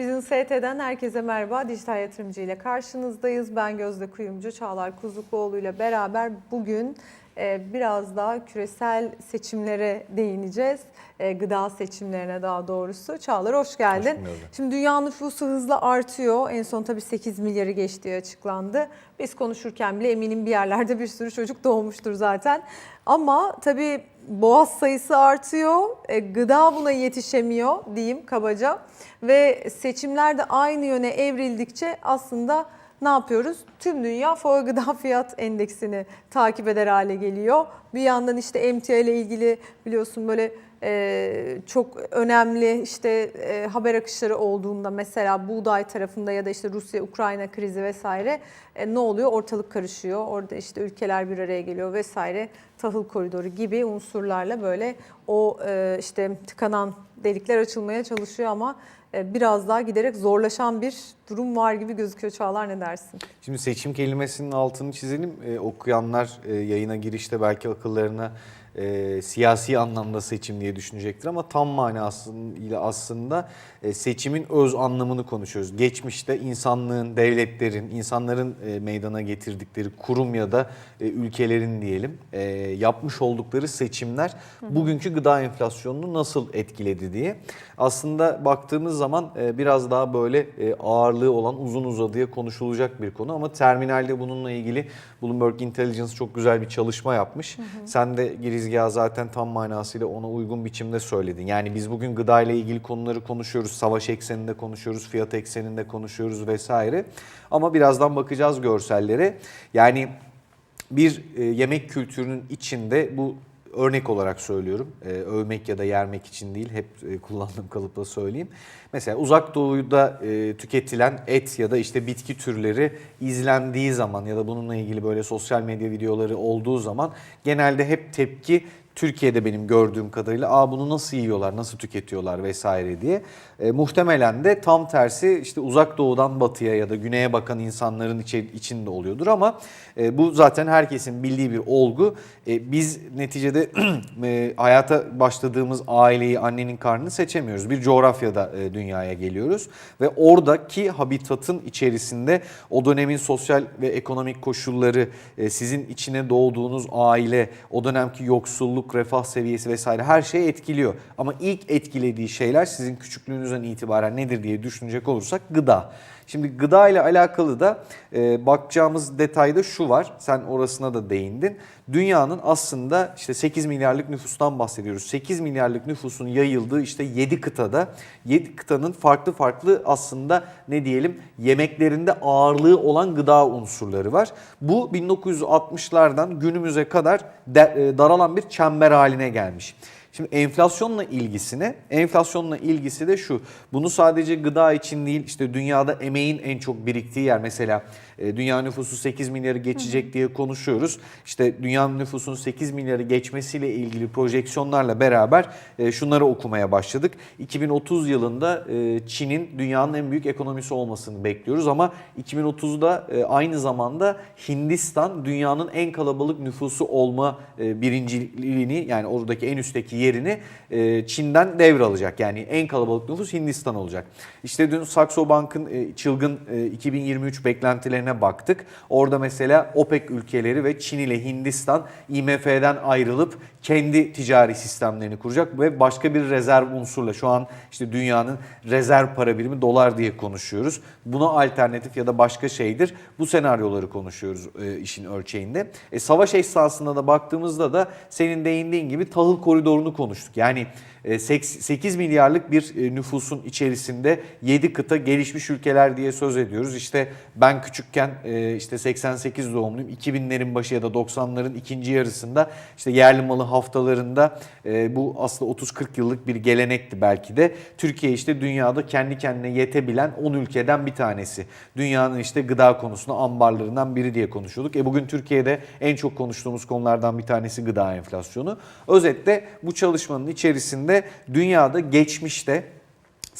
Bizim ST'den herkese merhaba. Dijital yatırımcı ile karşınızdayız. Ben Gözde Kuyumcu, Çağlar Kuzlukluoğlu ile beraber bugün biraz daha küresel seçimlere değineceğiz. E, Gıda seçimlerine daha doğrusu. Çağlar hoş geldin. Hoş bulduk. Şimdi dünya nüfusu hızla artıyor. En son tabii 8 milyarı geçtiği açıklandı. Biz konuşurken bile eminim bir yerlerde bir sürü çocuk doğmuştur zaten. Ama tabii boğaz sayısı artıyor. E, gıda buna yetişemiyor diyeyim kabaca. Ve seçimler de aynı yöne evrildikçe aslında ne yapıyoruz? Tüm dünya FOA Gıda Fiyat Endeksini takip eder hale geliyor. Bir yandan işte emtia ile ilgili biliyorsun böyle e, çok önemli işte e, haber akışları olduğunda mesela buğday tarafında ya da işte Rusya-Ukrayna krizi vesaire e, ne oluyor? Ortalık karışıyor. Orada işte ülkeler bir araya geliyor vesaire. Tahıl koridoru gibi unsurlarla böyle o e, işte tıkanan delikler açılmaya çalışıyor ama biraz daha giderek zorlaşan bir durum var gibi gözüküyor Çağlar ne dersin? Şimdi seçim kelimesinin altını çizelim. Ee, okuyanlar e, yayına girişte belki akıllarına e, siyasi anlamda seçim diye düşünecektir ama tam manasıyla aslında e, seçimin öz anlamını konuşuyoruz. Geçmişte insanlığın, devletlerin, insanların e, meydana getirdikleri kurum ya da e, ülkelerin diyelim e, yapmış oldukları seçimler bugünkü gıda enflasyonunu nasıl etkiledi diye. Aslında baktığımız zaman e, biraz daha böyle e, ağırlığı olan uzun uzadıya konuşulacak bir konu ama terminalde bununla ilgili Bloomberg Intelligence çok güzel bir çalışma yapmış. Sen de girizgahı zaten tam manasıyla ona uygun biçimde söyledin. Yani biz bugün gıda ile ilgili konuları konuşuyoruz. Savaş ekseninde konuşuyoruz, fiyat ekseninde konuşuyoruz vesaire. Ama birazdan bakacağız görsellere. Yani bir e, yemek kültürünün içinde bu örnek olarak söylüyorum. E, övmek ya da yermek için değil. Hep e, kullandığım kalıpla söyleyeyim. Mesela uzak doğuda e, tüketilen et ya da işte bitki türleri izlendiği zaman ya da bununla ilgili böyle sosyal medya videoları olduğu zaman genelde hep tepki Türkiye'de benim gördüğüm kadarıyla Aa, bunu nasıl yiyorlar, nasıl tüketiyorlar vesaire diye. E, muhtemelen de tam tersi işte uzak doğudan batıya ya da güneye bakan insanların içi, içinde oluyordur ama e, bu zaten herkesin bildiği bir olgu. E, biz neticede e, hayata başladığımız aileyi, annenin karnını seçemiyoruz. Bir coğrafyada e, dünyaya geliyoruz ve oradaki habitatın içerisinde o dönemin sosyal ve ekonomik koşulları, e, sizin içine doğduğunuz aile, o dönemki yoksulluk, refah seviyesi vesaire her şeyi etkiliyor. Ama ilk etkilediği şeyler sizin küçüklüğünüzden itibaren nedir diye düşünecek olursak gıda. Şimdi gıda ile alakalı da e, bakacağımız detayda şu var. Sen orasına da değindin. Dünyanın aslında işte 8 milyarlık nüfustan bahsediyoruz. 8 milyarlık nüfusun yayıldığı işte 7 kıtada 7 kıtanın farklı farklı aslında ne diyelim yemeklerinde ağırlığı olan gıda unsurları var. Bu 1960'lardan günümüze kadar e, daralan bir çember haline gelmiş. Şimdi enflasyonla ilgisine, enflasyonla ilgisi de şu. Bunu sadece gıda için değil, işte dünyada emeğin en çok biriktiği yer mesela e, dünya nüfusu 8 milyarı geçecek diye konuşuyoruz. İşte dünya nüfusunun 8 milyarı geçmesiyle ilgili projeksiyonlarla beraber e, şunları okumaya başladık. 2030 yılında e, Çin'in dünyanın en büyük ekonomisi olmasını bekliyoruz ama 2030'da e, aynı zamanda Hindistan dünyanın en kalabalık nüfusu olma birinciliğini yani oradaki en üstteki yerini e, Çin'den devralacak. Yani en kalabalık nüfus Hindistan olacak. İşte dün Saxo Bank'ın e, çılgın e, 2023 beklentilerine baktık. Orada mesela OPEC ülkeleri ve Çin ile Hindistan IMF'den ayrılıp kendi ticari sistemlerini kuracak ve başka bir rezerv unsurla şu an işte dünyanın rezerv para birimi dolar diye konuşuyoruz. Buna alternatif ya da başka şeydir. Bu senaryoları konuşuyoruz e, işin ölçeğinde. E, savaş esnasında da baktığımızda da senin değindiğin gibi tahıl koridorunu konuştuk. Yani e, 8 milyarlık bir e, nüfusun içerisinde 7 kıta gelişmiş ülkeler diye söz ediyoruz. İşte ben küçükken e, işte 88 doğumluyum. 2000'lerin başı ya da 90'ların ikinci yarısında işte yerli malı haftalarında e, bu aslında 30-40 yıllık bir gelenekti belki de. Türkiye işte dünyada kendi kendine yetebilen 10 ülkeden bir tanesi. Dünyanın işte gıda konusunda ambarlarından biri diye konuşuyorduk. E bugün Türkiye'de en çok konuştuğumuz konulardan bir tanesi gıda enflasyonu. Özetle bu çalışmanın içerisinde dünyada geçmişte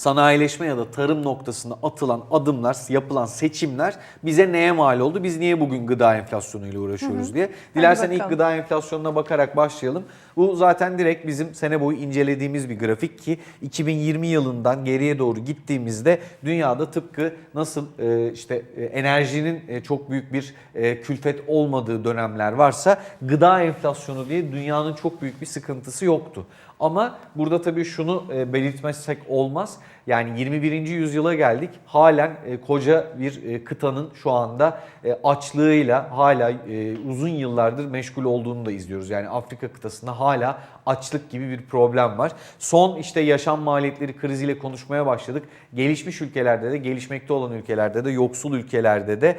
sanayileşme ya da tarım noktasında atılan adımlar, yapılan seçimler bize neye mal oldu? Biz niye bugün gıda enflasyonuyla uğraşıyoruz diye. Dilersen ilk gıda enflasyonuna bakarak başlayalım. Bu zaten direkt bizim sene boyu incelediğimiz bir grafik ki 2020 yılından geriye doğru gittiğimizde dünyada tıpkı nasıl e, işte e, enerjinin e, çok büyük bir külfet olmadığı dönemler varsa gıda enflasyonu diye dünyanın çok büyük bir sıkıntısı yoktu. Ama burada tabii şunu e, belirtmezsek olmaz. Yani 21. yüzyıla geldik. Halen e, koca bir e, kıtanın şu anda açlığıyla hala uzun yıllardır meşgul olduğunu da izliyoruz. Yani Afrika kıtasında hala açlık gibi bir problem var. Son işte yaşam maliyetleri kriziyle konuşmaya başladık. Gelişmiş ülkelerde de, gelişmekte olan ülkelerde de, yoksul ülkelerde de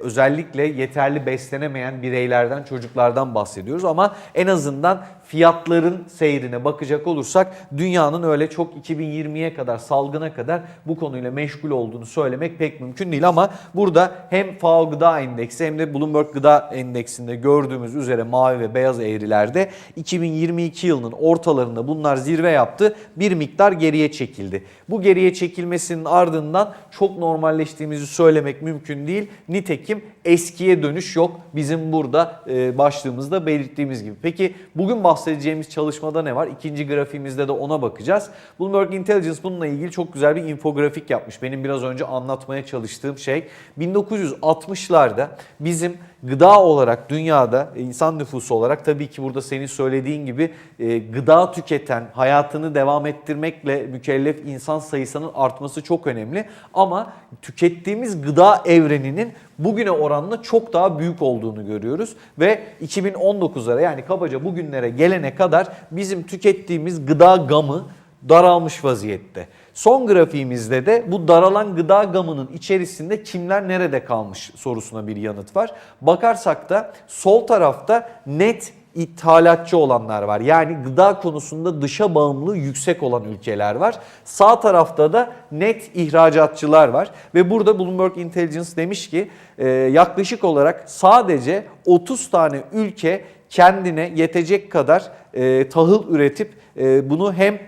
özellikle yeterli beslenemeyen bireylerden, çocuklardan bahsediyoruz. Ama en azından fiyatların seyrine bakacak olursak dünyanın öyle çok 2020'ye kadar salgına kadar bu konuyla meşgul olduğunu söylemek pek mümkün değil ama burada hem FAO Gıda Endeksi hem de Bloomberg Gıda Endeksinde gördüğümüz üzere mavi ve beyaz eğrilerde 2022 yılının ortalarında bunlar zirve yaptı. Bir miktar geriye çekildi. Bu geriye çekilmesinin ardından çok normalleştiğimizi söylemek mümkün değil. Nitekim eskiye dönüş yok. Bizim burada e, başlığımızda belirttiğimiz gibi. Peki bugün bahsedeceğimiz çalışmada ne var? İkinci grafiğimizde de ona bakacağız. Bloomberg Intelligence bununla ilgili çok güzel bir infografik yapmış. Benim biraz önce anlatmaya çalıştığım şey 1960'larda bizim gıda olarak dünyada insan nüfusu olarak tabii ki burada senin söylediğin gibi e, gıda tüketen, hayatını devam ettirmekle mükellef insan sayısının artması çok önemli. Ama tükettiğimiz gıda evreninin bugüne oranla çok daha büyük olduğunu görüyoruz. Ve 2019'lara yani kabaca bugünlere gelene kadar bizim tükettiğimiz gıda gamı daralmış vaziyette. Son grafiğimizde de bu daralan gıda gamının içerisinde kimler nerede kalmış sorusuna bir yanıt var. Bakarsak da sol tarafta net ithalatçı olanlar var. Yani gıda konusunda dışa bağımlılığı yüksek olan ülkeler var. Sağ tarafta da net ihracatçılar var. Ve burada Bloomberg Intelligence demiş ki e, yaklaşık olarak sadece 30 tane ülke kendine yetecek kadar e, tahıl üretip e, bunu hem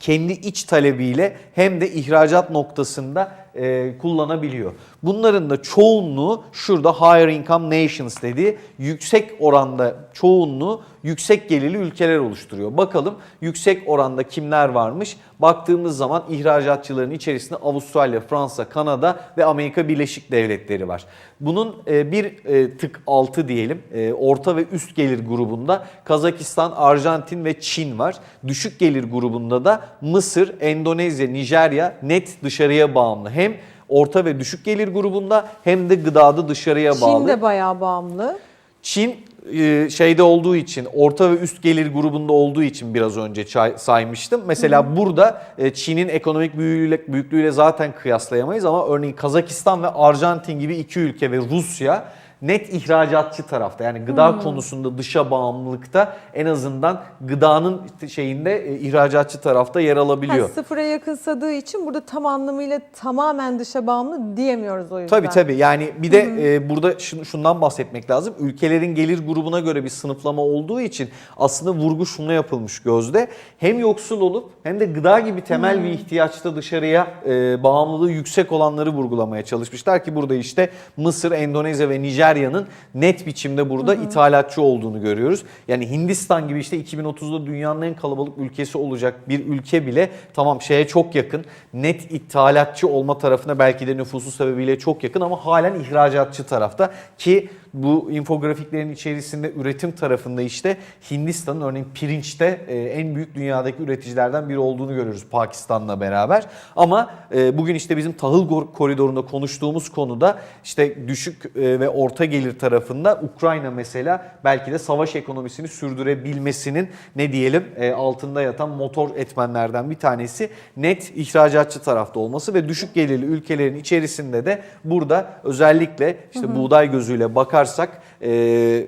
kendi iç talebiyle hem de ihracat noktasında e, kullanabiliyor. Bunların da çoğunluğu şurada higher income nations dediği yüksek oranda çoğunluğu yüksek gelirli ülkeler oluşturuyor. Bakalım yüksek oranda kimler varmış? Baktığımız zaman ihracatçıların içerisinde Avustralya, Fransa, Kanada ve Amerika Birleşik Devletleri var. Bunun e, bir e, tık altı diyelim e, orta ve üst gelir grubunda Kazakistan, Arjantin ve Çin var. Düşük gelir grubunda da Mısır, Endonezya, Nijerya net dışarıya bağımlı. Hem orta ve düşük gelir grubunda hem de gıdada dışarıya bağlı. Çin de bayağı bağımlı. Çin e, şeyde olduğu için orta ve üst gelir grubunda olduğu için biraz önce saymıştım. Mesela burada e, Çin'in ekonomik büyüklüğüyle, büyüklüğüyle zaten kıyaslayamayız ama örneğin Kazakistan ve Arjantin gibi iki ülke ve Rusya net ihracatçı tarafta. Yani gıda konusunda dışa bağımlılıkta en azından gıdanın şeyinde e, ihracatçı tarafta yer Ha, alabiliyor. sıfıra yakınsadığı için burada tam anlamıyla tamamen dışa bağımlı diyemiyoruz o yüzden. Tabii tabii yani bir de e, burada şun- şundan bahsetmek lazım. Ülkelerin gelir grubuna göre bir sınıflama olduğu için aslında vurgu şuna yapılmış gözde. Hem yoksul olup hem de gıda gibi temel bir ihtiyaçta dışarıya e, bağımlılığı yüksek olanları vurgulamaya çalışmışlar ki burada işte Mısır, Endonezya ve Nijerya'nın net biçimde burada ithalatçı olduğunu görüyoruz. Yani Hindistan gibi işte 2030'da dünyanın en kalabalık ülkesi olacak bir ülke bile tamam şeye çok yakın. Net ithalatçı olma tarafına belki de nüfusu sebebiyle çok yakın ama halen ihracatçı tarafta ki bu infografiklerin içerisinde üretim tarafında işte Hindistan'ın örneğin pirinçte e, en büyük dünyadaki üreticilerden biri olduğunu görüyoruz Pakistan'la beraber. Ama e, bugün işte bizim tahıl koridorunda konuştuğumuz konuda işte düşük e, ve orta gelir tarafında Ukrayna mesela belki de savaş ekonomisini sürdürebilmesinin ne diyelim altında yatan motor etmenlerden bir tanesi net ihracatçı tarafta olması ve düşük gelirli ülkelerin içerisinde de burada özellikle işte buğday gözüyle bakarsak e,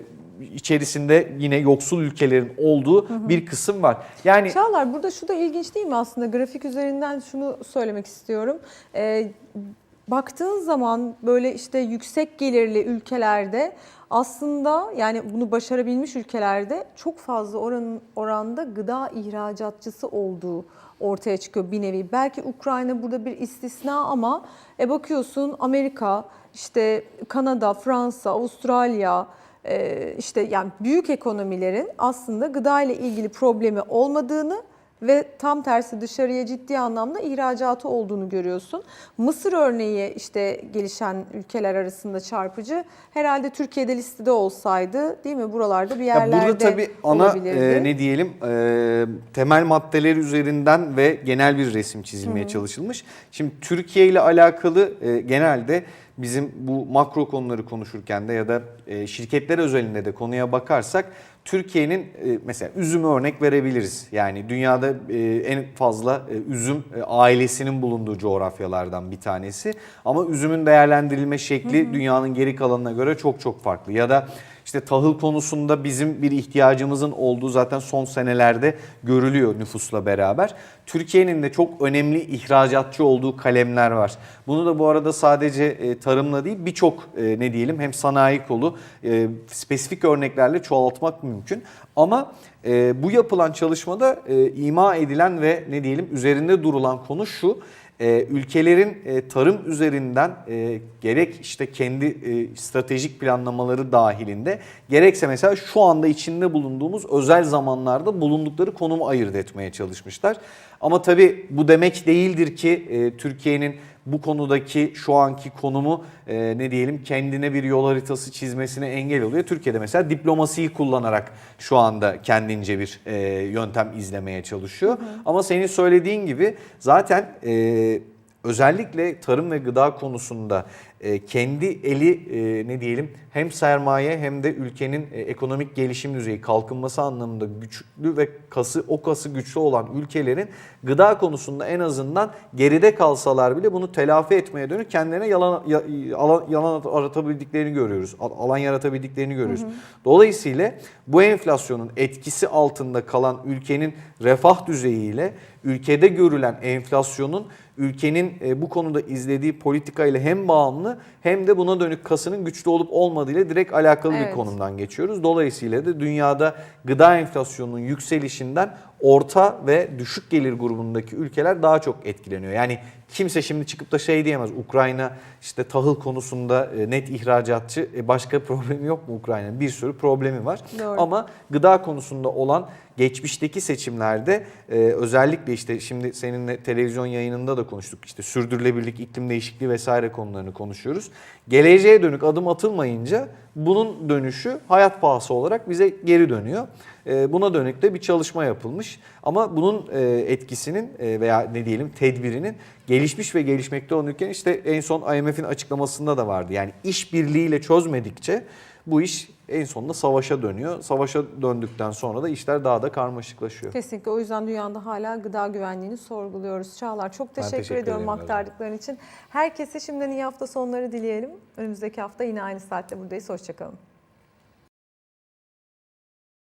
içerisinde yine yoksul ülkelerin olduğu bir kısım var. Yani Çağlar burada şu da ilginç değil mi aslında? Grafik üzerinden şunu söylemek istiyorum. Ee, baktığın zaman böyle işte yüksek gelirli ülkelerde aslında yani bunu başarabilmiş ülkelerde çok fazla oranın oranda gıda ihracatçısı olduğu ortaya çıkıyor bir nevi. Belki Ukrayna burada bir istisna ama e bakıyorsun Amerika, işte Kanada, Fransa, Avustralya, e, işte yani büyük ekonomilerin aslında gıda ile ilgili problemi olmadığını ve tam tersi dışarıya ciddi anlamda ihracatı olduğunu görüyorsun. Mısır örneği işte gelişen ülkeler arasında çarpıcı. Herhalde Türkiye'de listede olsaydı değil mi buralarda bir Ya yerlerde burada tabii ana e, ne diyelim e, temel maddeler üzerinden ve genel bir resim çizilmeye çalışılmış. Şimdi Türkiye ile alakalı e, genelde bizim bu makro konuları konuşurken de ya da e, şirketler özelinde de konuya bakarsak Türkiye'nin e, mesela üzümü örnek verebiliriz. Yani dünyada e, en fazla üzüm ailesinin bulunduğu coğrafyalardan bir tanesi. Ama üzümün değerlendirilme şekli dünyanın geri kalanına göre çok çok farklı. Ya da işte tahıl konusunda bizim bir ihtiyacımızın olduğu zaten son senelerde görülüyor nüfusla beraber. Türkiye'nin de çok önemli ihracatçı olduğu kalemler var. Bunu da bu arada sadece e, tarımla değil birçok e, ne diyelim hem sanayi kolu e, spesifik örneklerle çoğaltmak mümkün. Ama bu yapılan çalışmada ima edilen ve ne diyelim üzerinde durulan konu şu. Ülkelerin tarım üzerinden gerek işte kendi stratejik planlamaları dahilinde gerekse mesela şu anda içinde bulunduğumuz özel zamanlarda bulundukları konumu ayırt etmeye çalışmışlar. Ama tabii bu demek değildir ki e, Türkiye'nin bu konudaki şu anki konumu e, ne diyelim kendine bir yol haritası çizmesine engel oluyor. Türkiye'de mesela diplomasiyi kullanarak şu anda kendince bir e, yöntem izlemeye çalışıyor. Ama senin söylediğin gibi zaten e, özellikle tarım ve gıda konusunda kendi eli e, ne diyelim hem sermaye hem de ülkenin e, ekonomik gelişim düzeyi kalkınması anlamında güçlü ve kası o kası güçlü olan ülkelerin gıda konusunda en azından geride kalsalar bile bunu telafi etmeye dönük kendilerine yalan ya- alan, yalan aratabildiklerini görüyoruz. al- Alan yaratabildiklerini görüyoruz. Dolayısıyla bu enflasyonun etkisi altında kalan ülkenin refah düzeyiyle ülkede görülen enflasyonun ülkenin e, bu konuda izlediği politika ile hem bağımlı hem de buna dönük kasının güçlü olup olmadığıyla direkt alakalı Evet. bir konumdan geçiyoruz. Dolayısıyla da dünyada gıda enflasyonunun yükselişinden orta ve düşük gelir grubundaki ülkeler daha çok etkileniyor. Yani kimse şimdi çıkıp da şey diyemez. Ukrayna işte tahıl konusunda e, net ihracatçı. E, Başka problemi yok mu Ukrayna'nın? Bir sürü problemi var. Doğru. Ama gıda konusunda olan geçmişteki seçimlerde e, özellikle işte şimdi seninle televizyon yayınında da konuştuk. İşte sürdürülebilirlik, iklim değişikliği vesaire konularını konuşuyoruz. Geleceğe dönük adım atılmayınca bunun dönüşü hayat pahası olarak bize geri dönüyor. E, buna dönük de bir çalışma yapılmış. Ama bunun e, etkisinin e, veya ne diyelim tedbirinin gelişmiş ve gelişmekte olan ülkenin işte en son IMF'in açıklamasında da vardı. Yani işbirliğiyle çözmedikçe bu iş en sonunda savaşa dönüyor. Savaşa döndükten sonra da işler daha da karmaşıklaşıyor. Kesinlikle o yüzden dünyada hala gıda güvenliğini sorguluyoruz. Çağlar çok teşekkür, teşekkür ediyorum aktardıkların için. Herkese şimdiden iyi hafta sonları dileyelim. Önümüzdeki hafta yine aynı saatte buradayız. Hoşçakalın.